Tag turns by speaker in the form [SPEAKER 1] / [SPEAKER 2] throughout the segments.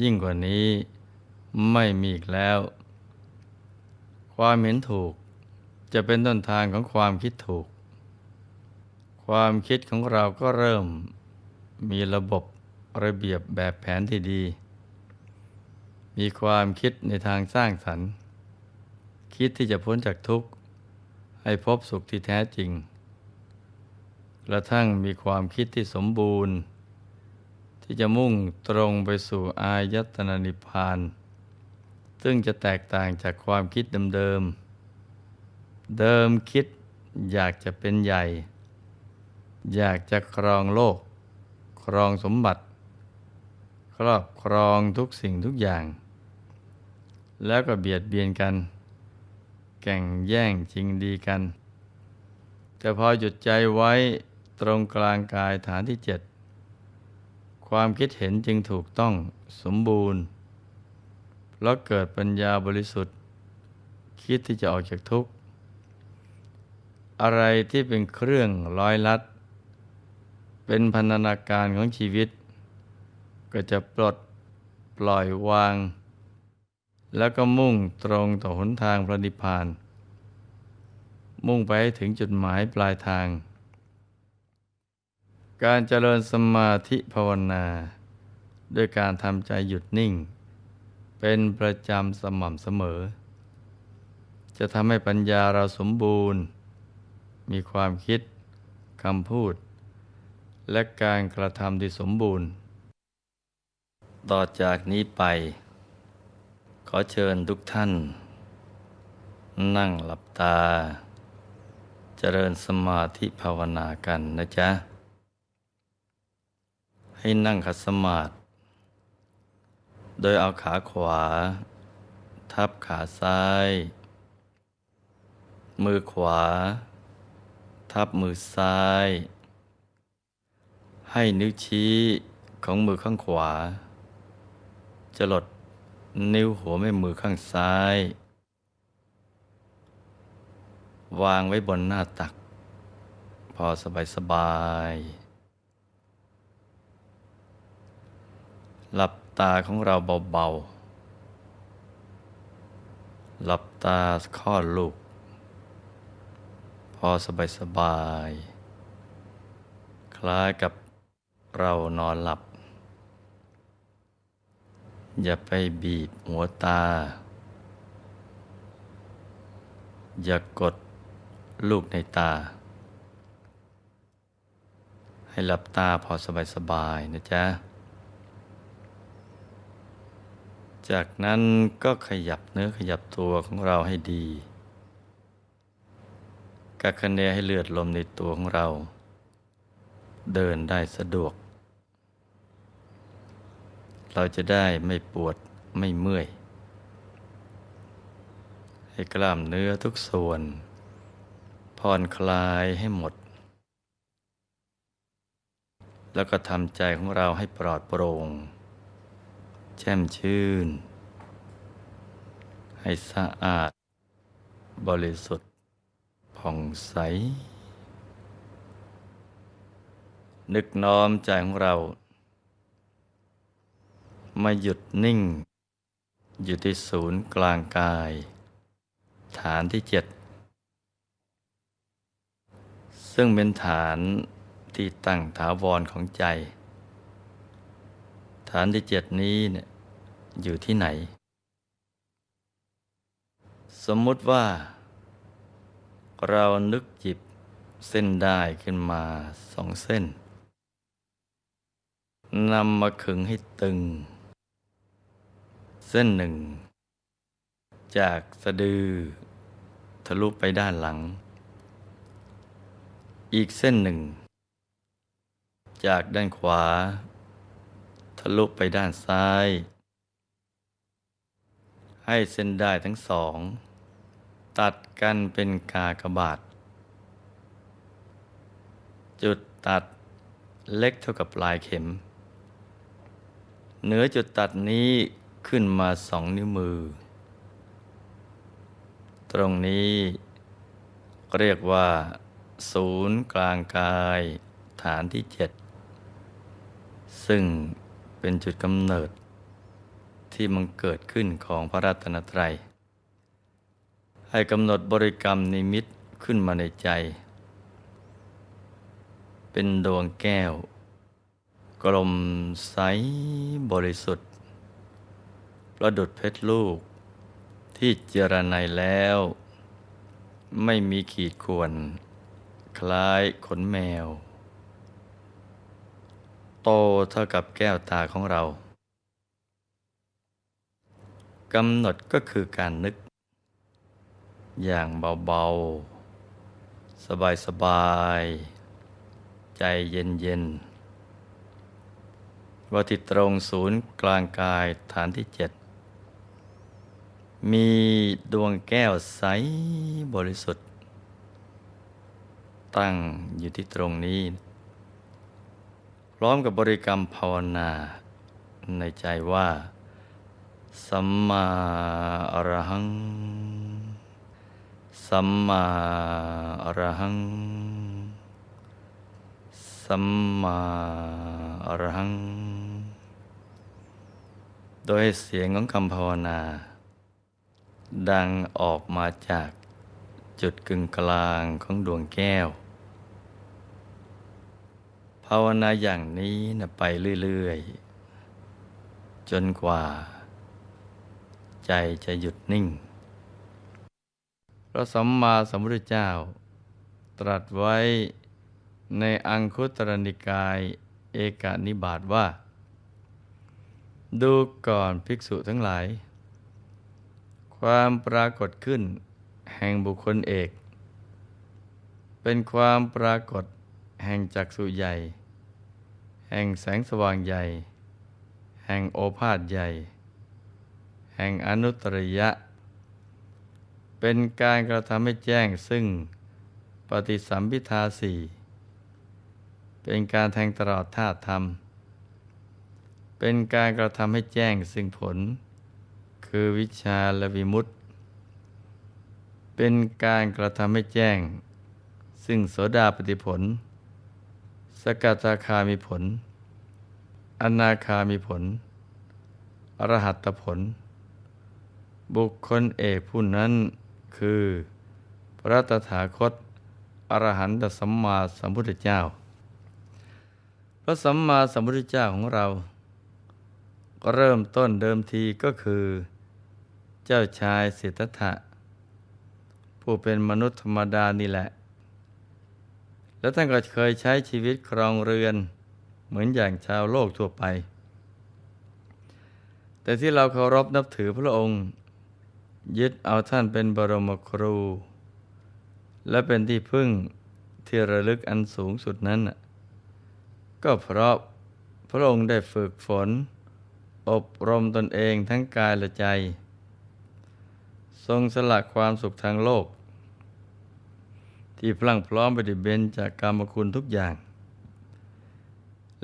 [SPEAKER 1] ยิ่งกว่านี้ไม่มีอีกแล้ว ความเห็นถูกจะเป็นต้นทางของความคิดถูก ความคิดของเราก็เริ่มมีระบบระเบียบแบบแผนที่ดี มีความคิดในทางสร้างสรรค์ คิดที่จะพ้นจากทุกข์ ให้พบสุขที่แท้จริง กระทั่งมีความคิดที่สมบูรณ์ ที่จะมุ่งตรงไปสู่อายตนะนิพพาน ซึ่งจะแตกต่างจากความคิดเดิมๆ เดิมคิดอยากจะเป็นใหญ่ อยากจะครองโลก ครองสมบัติ ครอบครองทุกสิ่งทุกอย่าง แล้วก็เบียดเบียนกัน แก่งแย่งชิงดีกัน แต่พอหยุดใจไว้ตรงกลางกายฐานที่เจ็ด ความคิดเห็นจึงถูกต้องสมบูรณ์แล้วเกิดปัญญาบริสุทธิ์ คิดที่จะออกจากทุกข์ อะไรที่เป็นเครื่องร้อยลัด เป็นพันธนาการของชีวิต ก็จะปลดปล่อยวาง แล้วก็มุ่งตรงต่อหนทางพระนิพพาน มุ่งไปถึงจุดหมายปลายทาง การเจริญสมาธิภาวนา ด้วยการทำใจหยุดนิ่ง เป็นประจำสม่ำเสมอ จะทำให้ปัญญาเราสมบูรณ์ มีความคิดคำพูด และการกระทำที่สมบูรณ์ ต่อจากนี้ไป ขอเชิญทุกท่าน นั่งหลับตา เจริญสมาธิภาวนากันนะจ๊ะ ให้นั่งขัดสมาธิโดยเอาขาขวา ทับขาซ้าย มือขวา ทับมือซ้าย ให้นิ้วชี้ของมือข้างขวา จะหลดนิ้วหัวแม่มือข้างซ้าย วางไว้บนหน้าตัก พอสบายสบาย หลับตาของเราเบาๆ หลับตาคลอดลูก พอสบายสบาย คล้ายกับเรานอนหลับ อย่าไปบีบหัวตา อย่ากกดลูกในตา ให้หลับตาพอสบายๆนะจ๊ะ จากนั้นก็ขยับเนื้อขยับตัวของเราให้ดีกักคะเนให้เลือดลมในตัวของเรา เดินได้สะดวก เราจะได้ไม่ปวดไม่เมื่อย ให้กล้ามเนื้อทุกส่วน ผ่อนคลายให้หมด แล้วก็ทำใจของเราให้ปลอดโปร่ง แช่มชื่น ให้สะอาด บริสุทธิ์ ผ่องใส นึกน้อมใจของเรา มาหยุดนิ่ง อยู่ที่ศูนย์กลางกาย ฐานที่เจ็ด ซึ่งเป็นฐานที่ตั้งถาวรของใจฐานที่เจ็ดนี้เนี่ย อยู่ที่ไหน สมมุติว่า เรานึกหยิบเส้นได้ขึ้นมาสองเส้นนำมาขึงให้ตึง เส้นหนึ่ง จากสะดือ ทะลุไปด้านหลัง อีกเส้นหนึ่ง จากด้านขวา ทะลุไปด้านซ้าย ให้เส้นได้ทั้งสอง ตัดกันเป็นกากบาท จุดตัดเล็กเท่ากับปลายเข็ม เหนือจุดตัดนี้ขึ้นมาสองนิ้วมือ ตรงนี้เรียกว่า ศูนย์กลางกายฐานที่เจ็ดซึ่งเป็นจุดกำเนิด ที่มันเกิดขึ้นของพระรัตนตรัย ให้กำหนดบริกรรมนิมิตขึ้นมาในใจ เป็นดวงแก้ว กลมใสบริสุทธิ์ ประดุดเพชรลูก ที่เจรไนแล้ว ไม่มีขีดข่วน คล้ายขนแมว โตเท่ากับแก้วตาของเรา กำหนดก็คือการนึก อย่างเบาๆ สบายๆ ใจเย็นๆ ว่าที่ตรงศูนย์กลางกายฐานที่เจ็ดมีดวงแก้วใสบริสุทธิ์ ตั้งอยู่ที่ตรงนี้ พร้อมกับบริกรรมภาวนาในใจว่า สัมมาอรหัง สัมมาอรหัง สัมมาอรหัง โดยเสียงของคำภาวนา ดังออกมาจากจุดกึ่งกลางของดวงแก้ว ภาวนาอย่างนี้นะไปเรื่อย ๆ จนกว่า ใจจะหยุดนิ่ง พระสัมมาสัมพุทธเจ้า ตรัสไว้ในอังคุตรนิกาย เอกนิบาตว่า ดูก่อนภิกษุทั้งหลาย ความปรากฏขึ้นแห่งบุคคลเอก เป็นความปรากฏแห่งจักสุใหญ่ แห่งแสงสว่างใหญ่ แห่งโอภาษใหญ่ ห่งอนุตริยะ เป็นการกระทำให้แจ้งซึ่งปฏิสัมพิทาสี่เป็นการแทงตลอดธาตุธรรม เป็นการกระทำให้แจ้งซึ่งผล คือวิชาและวิมุตติเป็นการกระทำให้แจ้ง ซึ่งโสดาปฏิผล สกัตาคามีผล อนาคามีผล อรหัตผล บุคคลเอกผู้นั้นคือ พระตถาคตอรหันตสัมมาสัมพุทธเจ้า พระสัมมาสัมพุทธเจ้าของเรา ก็เริ่มต้นเดิมทีก็คือ เจ้าชายสิทธัตถะผู้เป็นมนุษย์ธรรมดานี่แหละ แล้วท่านก็เคยใช้ชีวิตครองเรือน เหมือนอย่างชาวโลกทั่วไป แต่ที่เราเคารพนับถือพระองค์ ยึดเอาท่านเป็นบรมครู และเป็นที่พึ่งที่ระลึกอันสูงสุดนั้น ก็เพราะพระองค์ได้ฝึกฝน อบรมตนเองทั้งกายและใจ ทรงสละความสุขทางโลก ที่พลังพร้อมปด้วยเบญจากกรรมคุณทุกอย่าง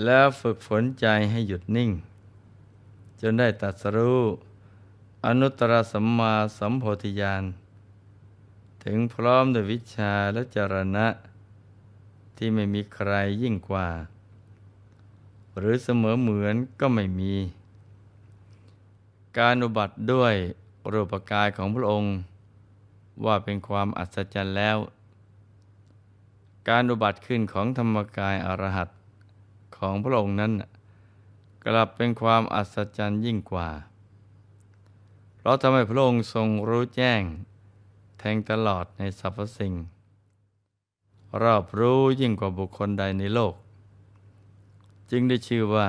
[SPEAKER 1] แล้วฝึกฝนใจให้หยุดนิ่ง จนได้ตัดสรู้ อนุตตรสัมมาสัมโพธิญาณ ถึงพร้อมด้วยวิชาและจรณะ ที่ไม่มีใครยิ่งกว่า หรือเสมอเหมือนก็ไม่มี การอุบัติด้วยรูปกายของพระองค์ ว่าเป็นความอัศจรรย์แล้ว การอุบัติขึ้นของธรรมกายอรหัตของพระองค์นั้น กลับเป็นความอัศจรรย์ยิ่งกว่า ราะทำให้พระองค์ทรงรู้แจ้ง แทงตลอดในสรรพสิ่ง รอบรู้ยิ่งกว่าบุคคลใดในโลก จึงได้ชื่อว่า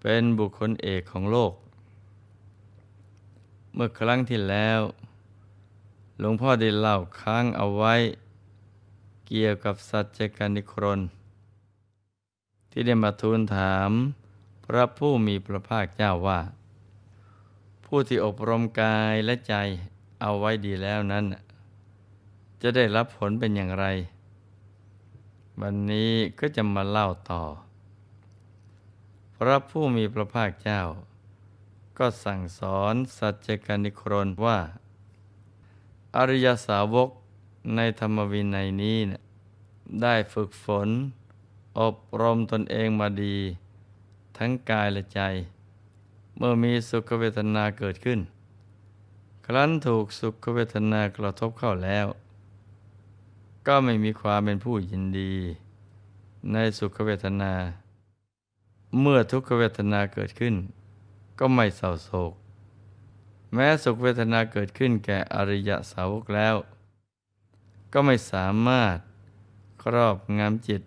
[SPEAKER 1] เป็นบุคคลเอกของโลก เมื่อครั้งที่แล้ว หลวงพ่อได้เล่าค้างเอาไว้ เกี่ยวกับสัจจการนิครน ที่ได้มาทูลถาม พระผู้มีพระภาคเจ้าว่า ผู้ที่อบรมกายและใจเอาไว้ดีแล้วนั้น จะได้รับผลเป็นอย่างไร วันนี้ก็จะมาเล่าต่อ พระผู้มีพระภาคเจ้า ก็สั่งสอนสัจจกนิครนว่า อริยสาวกในธรรมวินัยนี้นะได้ฝึกฝน อบรมตนเองมาดี ทั้งกายและใจ เมื่อมีสุขเวทนาเกิดขึ้น ครั้นถูกสุขเวทนากระทบเข้าแล้ว ก็ไม่มีความเป็นผู้ยินดี ในสุขเวทนา เมื่อทุกขเวทนาเกิดขึ้น ก็ไม่เศร้าโศก แม้สุขเวทนาเกิดขึ้นแก่อริยสาวกแล้ว ก็ไม่สามารถครอบงำจิต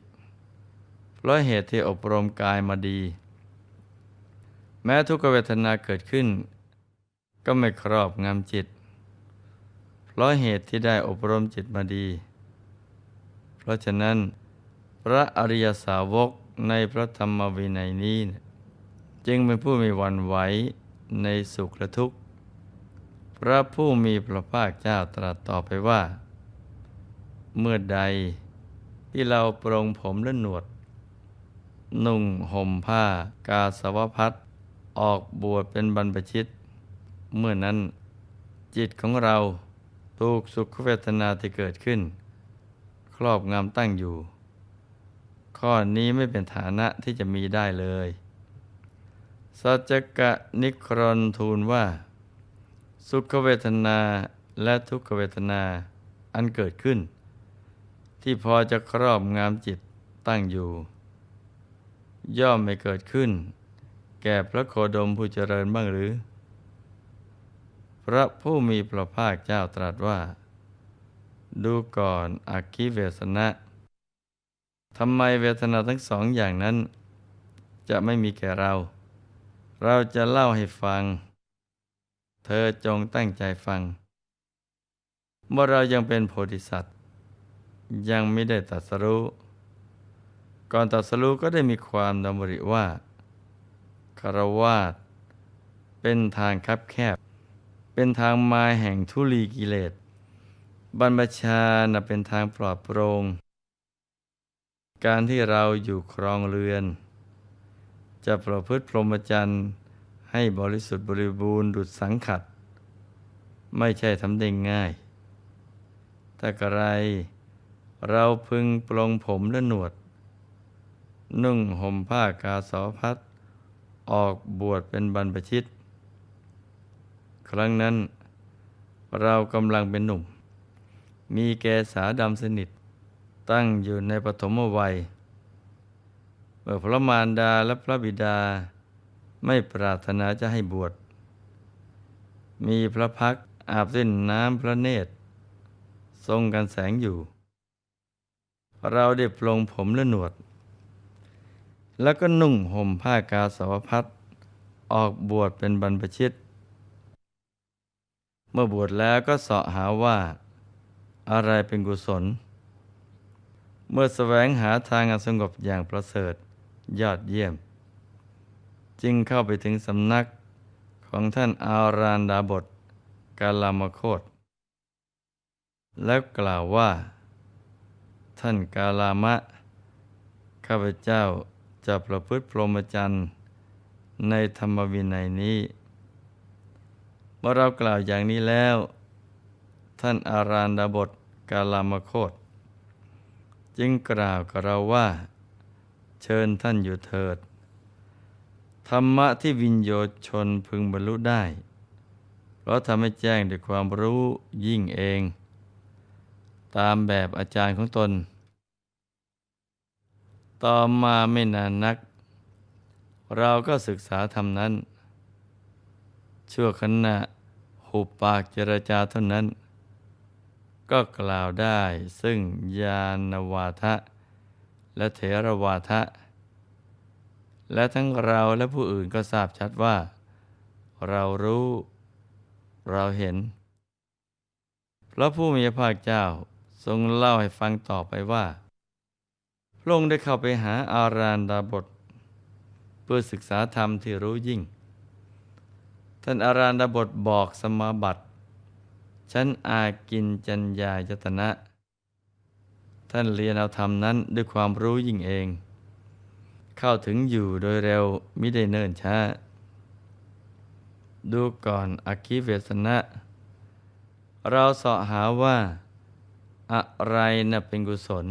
[SPEAKER 1] เพราะเหตุที่อบรมกายมาดี แม้ทุกขเวทนาเกิดขึ้น ก็ไม่ครอบงำจิต เพราะเหตุที่ได้อบรมจิตมาดี เพราะฉะนั้น พระอริยสาวกในพระธรรมวินัยนี้ จึงเป็นผู้มีวันไหวในสุขและทุกข์ พระผู้มีพระภาคเจ้าตรัสต่อไปว่า เมื่อใดที่เราปรงผมและหนวด นุ่งห่มผ้ากาสาวพัด ออกบวชเป็นบรรพชิต เมื่อนั้น จิตของเราถูกสุขเวทนาที่เกิดขึ้น ครอบงำตั้งอยู่ ข้อนี้ไม่เป็นฐานะที่จะมีได้เลยสัจจกะนิครนทูลว่า สุขเวทนาและทุกขเวทนาอันเกิดขึ้น ที่พอจะครอบงามจิตตั้งอยู่ ย่อมไม่เกิดขึ้น แก่พระโคดมผู้เจริญบ้างหรือ พระผู้มีพระภาคเจ้าตรัสว่า ดูก่อนอักขิเวสนะทำไมเวทนาทั้งสองอย่างนั้น จะไม่มีแก่เรา เราจะเล่าให้ฟัง เธอจงตั้งใจฟัง เมื่อเรายังเป็นโพธิสัตว์ ยังไม่ได้ตรัสรู้ก่อนตรัสรู้ก็ได้มีความดำริว่า คารวาสเป็นทางคับแคบ เป็นทางมาแห่งทุลีกิเลส บรรพชานะเป็นทางปลอดโปร่งการที่เราอยู่ครองเรือน จะประพฤติพรหมจรรย์ให้บริสุทธิ์บริบูรณ์ดุจสังขัด ไม่ใช่ทำได้ง่ายแต่กระไรเราพึงปลงผมและหนวด นุ่งห่มผ้ากาสาวพัด ออกบวชเป็นบรรพชิต ครั้งนั้นเรากำลังเป็นหนุ่ม มีแกสาดำสนิท ตั้งอยู่ในปฐมวัยเมื่อพระมารดาและพระบิดาไม่ปรารถนาจะให้บวช มีพระพักอาบสิ้นน้ำพระเนตร ทรงกันแสงอยู่ เราได้ปลงผมและหนวด แล้วก็นุ่งห่มผ้ากาสาวพัดออกบวชเป็นบรรพชิต เมื่อบวชแล้วก็เสาะหาว่า อะไรเป็นกุศล เมื่อแสวงหาทางอันสงบอย่างประเสริฐยอดเยี่ยม จึงเข้าไปถึงสำนักของท่านอารานดาบทกาลามโคตแล้วกล่าวว่า ท่านกาลามะ ข้าพเจ้า จะประพฤติพรหมจรรย์ในธรรมวินัยนี้ เมื่อเรากล่าวอย่างนี้แล้ว ท่านอารานดาบทกาลามโคตจึงกล่าวกับเราว่า เชิญท่านอยู่เถิด ธรรมะที่วินโยชนพึงบรรลุได้ เพราะทำให้แจ้งด้วยความรู้ยิ่งเอง ตามแบบอาจารย์ของตน ต่อมาไม่นานนัก เราก็ศึกษาธรรมนั้น ชั่วขณะหุบปากเจรจาเท่านั้น ก็กล่าวได้ซึ่งญาณวาทะ และเถรวาทะ และทั้งเราและผู้อื่นก็ทราบชัดว่า เรารู้ เราเห็นพระผู้มีพระภาคเจ้าทรงเล่าให้ฟังต่อไปว่า พระองค์ได้เข้าไปหาอารานดาบท เพื่อศึกษาธรรมที่รู้ยิ่ง ท่านอารันดาบทบอกสมาบัติฉันอากินจัญญายตนะ ท่านเรียนเอาธรรมนั้นด้วยความรู้ยิ่งเอง เข้าถึงอยู่โดยเร็วมิได้เนิ่นช้า ดูก่อนอคิเวสนะ เราเสาะหาว่า อะไรน่ะเป็นกุศล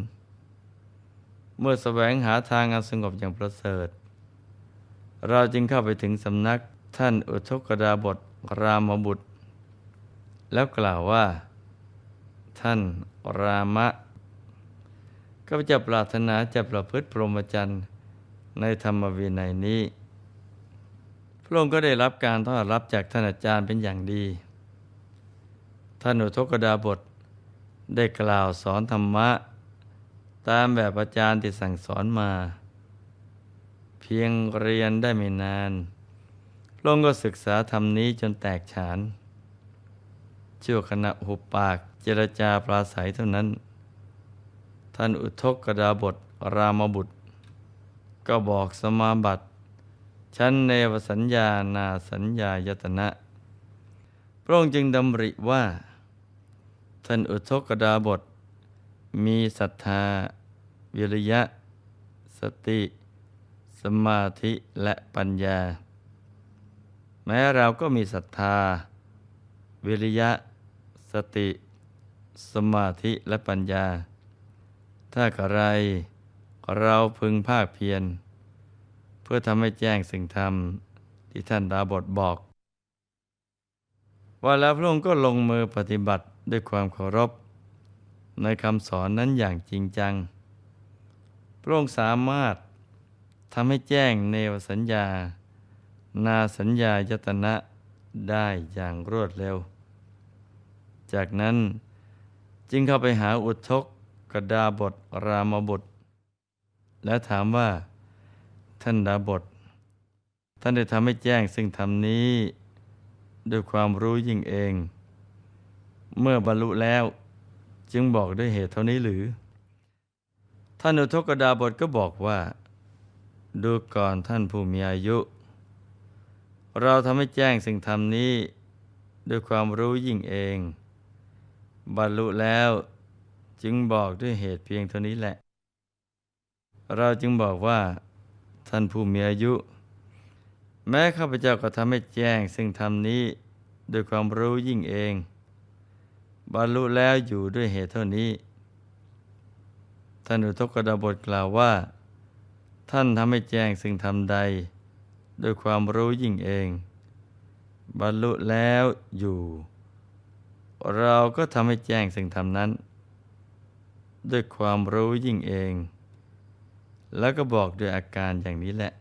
[SPEAKER 1] เมื่อแสวงหาทางอันสงบอย่างประเสริฐ เราจึงเข้าไปถึงสำนักท่านอุทกดาบทรามบุตร แล้วกล่าวว่า ท่านรามะก็จะปรารถนาจะประพฤติพรหมจรรย์ในธรรมวินัยนี้ พระองค์ก็ได้รับการต้อนรับจากท่านอาจารย์เป็นอย่างดี ท่านอุทกดาบทได้กล่าวสอนธรรมะ ตามแบบอาจารย์ที่สั่งสอนมา เพียงเรียนได้ไม่นานพระองก็ศึกษาธรรมนี้จนแตกฉานชั่วขณะหุบปากเจรจาปราศัยเท่านั้น ท่านอุทกกดาบทรามบุตร ก็บอกสมาบัติชั้นเนวสัญญานาสัญญายตนะ พระองค์จึงดำริว่า ท่านอุทกดาบท มีศรัทธา วิริยะ สติ สมาธิและปัญญา แม้เราก็มีศรัทธา วิริยะ สติ สมาธิและปัญญา ถ้ากระไรเราพึงภาคเพียร เพื่อทำให้แจ้งสิ่งธรรมที่ท่านดาบทบอก ว่าแล้วพระองค์ก็ลงมือปฏิบัติด้วยความเคารพ ในคำสอนนั้นอย่างจริงจัง พระองค์สามารถทำให้แจ้งเนวสัญญา นาสัญญายตนะได้อย่างรวดเร็ว จากนั้นจึงเข้าไปหาอุทกกดาบทรามบุตร และถามว่า ท่านดาบท ท่านได้ทำให้แจ้งซึ่งธรรมนี้ ด้วยความรู้ยิ่งเอง เมื่อบรรลุแล้วจึงบอกด้วยเหตุเท่านี้หรือ ท่านอุทกกดาบทก็บอกว่า ดูก่อนท่านผู้มีอายุ เราทำให้แจ้งสิ่งธรรมนี้ ด้วยความรู้ยิ่งเอง บรรลุแล้วจึงบอกด้วยเหตุเพียงเท่านี้แหละ เราจึงบอกว่า ท่านผู้มีอายุ แม้ข้าพเจ้าก็ทำให้แจ้งซึ่งธรรมนี้ด้วยความรู้ยิ่งเอง บรรลุแล้วอยู่ด้วยเหตุเท่านี้ ท่านอุทกดาบทกล่าวว่า ท่านทำให้แจ้งซึ่งธรรมใด ด้วยความรู้ยิ่งเอง บรรลุแล้วอยู่ เราก็ทำให้แจ้งสิ่งธรรมนั้น ด้วยความรู้ยิ่งเอง แล้วก็บอกด้วยอาการอย่างนี้แหละ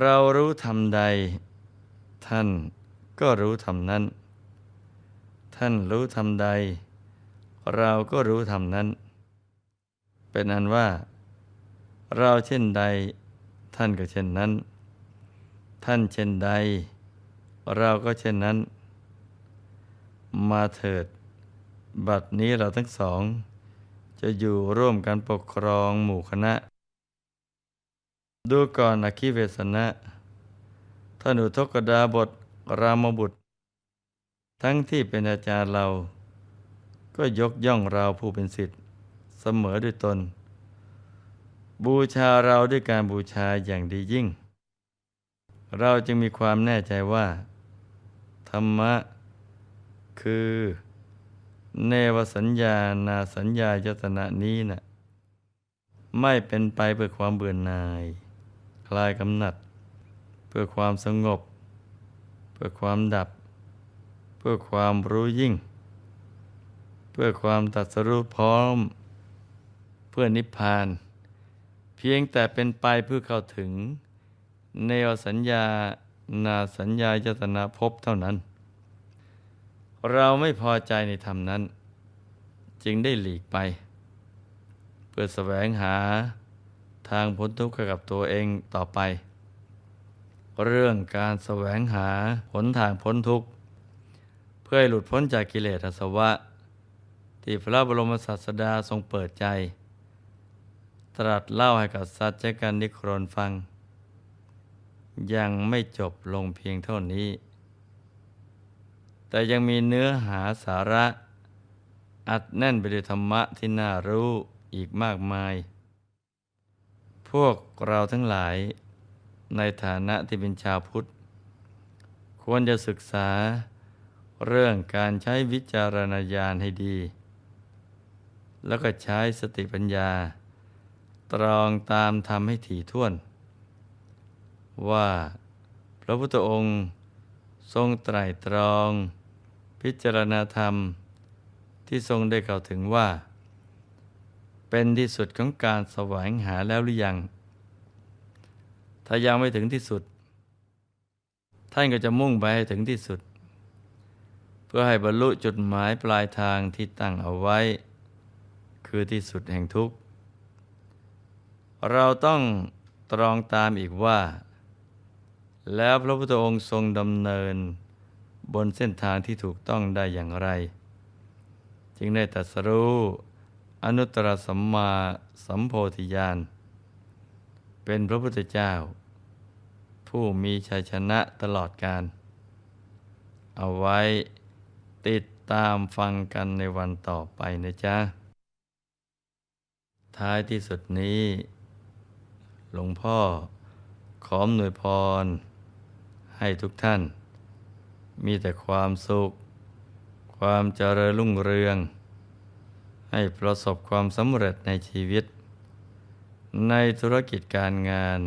[SPEAKER 1] เรารู้ธรรมใด ท่านก็รู้ธรรมนั้น ท่านรู้ธรรมใด เราก็รู้ธรรมนั้น เป็นอันว่า เราเช่นใด ท่านก็เช่นนั้น ท่านเช่นใด เราก็เช่นนั้น มาเถิด บัดนี้เราทั้งสอง จะอยู่ร่วมกันปกครองหมู่คณะ ดูก่อนอคิเวสนะท่านอุทกดาบทรามบุตร ทั้งที่เป็นอาจารย์เรา ก็ยกย่องเราผู้เป็นสิทธิ์ สมอด้วยตน บูชาเราด้วยการบูชาอย่างดียิ่ง เราจึงมีความแน่ใจว่า ธรรมะ คือ เนวสัญญานาสัญญายตนะนี้นะ่ะไม่เป็นไปเพื่อความเบื่อหน่าย คลายกำหนัด เพื่อความสงบ เพื่อความดับ เพื่อความรู้ยิ่ง เพื่อความตัดสรู้พร้อม พื่อนิพพาน เพียงแต่เป็นไปเพื่อเข้าถึงเนวสัญญานาสัญญายตนะภพเท่านั้น เราไม่พอใจในธรรมนั้น จึงได้หลีกไป เพื่อแสวงหาทางพ้นทุกข์ให้กับตัวเองต่อไป เรื่องการแสวงหาหนทางพ้นทุกข์ เพื่อให้หลุดพ้นจากกิเลสอาสวะ ที่พระบรมศาสดาทรงเปิดใจ ตรัสเล่าให้กับสัจจกันนิครนฟัง ยังไม่จบลงเพียงเท่านี้ แต่ยังมีเนื้อหาสาระ อัดแน่นไปด้วยธรรมะที่น่ารู้อีกมากมาย พวกเราทั้งหลายในฐานะที่เป็นชาวพุทธ ควรจะศึกษาเรื่องการใช้วิจารณญาณให้ดี แล้วก็ใช้สติปัญญา ตรองตามทำให้ถี่ถ้วน ว่าพระพุทธองค์ทรงไตรตรอง พิจารณาธรรมที่ทรงได้กล่าวถึงว่า เป็นที่สุดของการแสวงหาแล้วหรือยัง ถ้ายังไม่ถึงที่สุด ท่านก็จะมุ่งไปให้ถึงที่สุด เพื่อให้บรรลุจุดหมายปลายทางที่ตั้งเอาไว้ คือที่สุดแห่งทุกข์ เราต้องตรองตามอีกว่า แล้วพระพุทธองค์ทรงดำเนิน บนเส้นทางที่ถูกต้องได้อย่างไร จึงได้ตรัสรู้อนุตตรสัมมาสัมโพธิญาณเป็นพระพุทธเจ้า ผู้มีชัยชนะตลอดการ เอาไว้ติดตามฟังกันในวันต่อไปนะจ๊ะ ท้ายที่สุดนี้ หลวงพ่อ ขอมหน่วยพร ให้ทุกท่าน มีแต่ความสุข ความเจริญรุ่งเรือง ให้ประสบความสำเร็จในชีวิต ในธุรกิจการงาน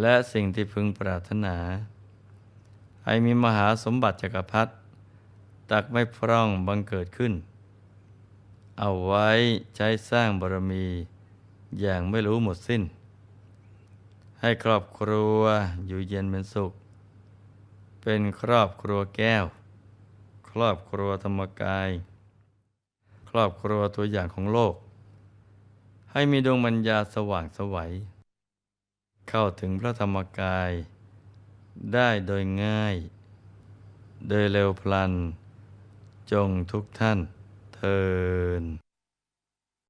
[SPEAKER 1] และสิ่งที่พึงปรารถนา ให้มีมหาสมบัติจักรพรรดิตักไม่พร่องบังเกิดขึ้น เอาไว้ใช้สร้างบารมีอย่างไม่รู้หมดสิ้น ให้ครอบครัวอยู่เย็นเป็นสุข เป็นครอบครัวแก้ว ครอบครัวธรรมกาย ครอบครัวตัวอย่างของโลก ให้มีดวงปัญญาสว่างสวัย เข้าถึงพระธรรมกาย ได้โดยง่าย โดยเร็วพลัน จงทุกท่านเทิน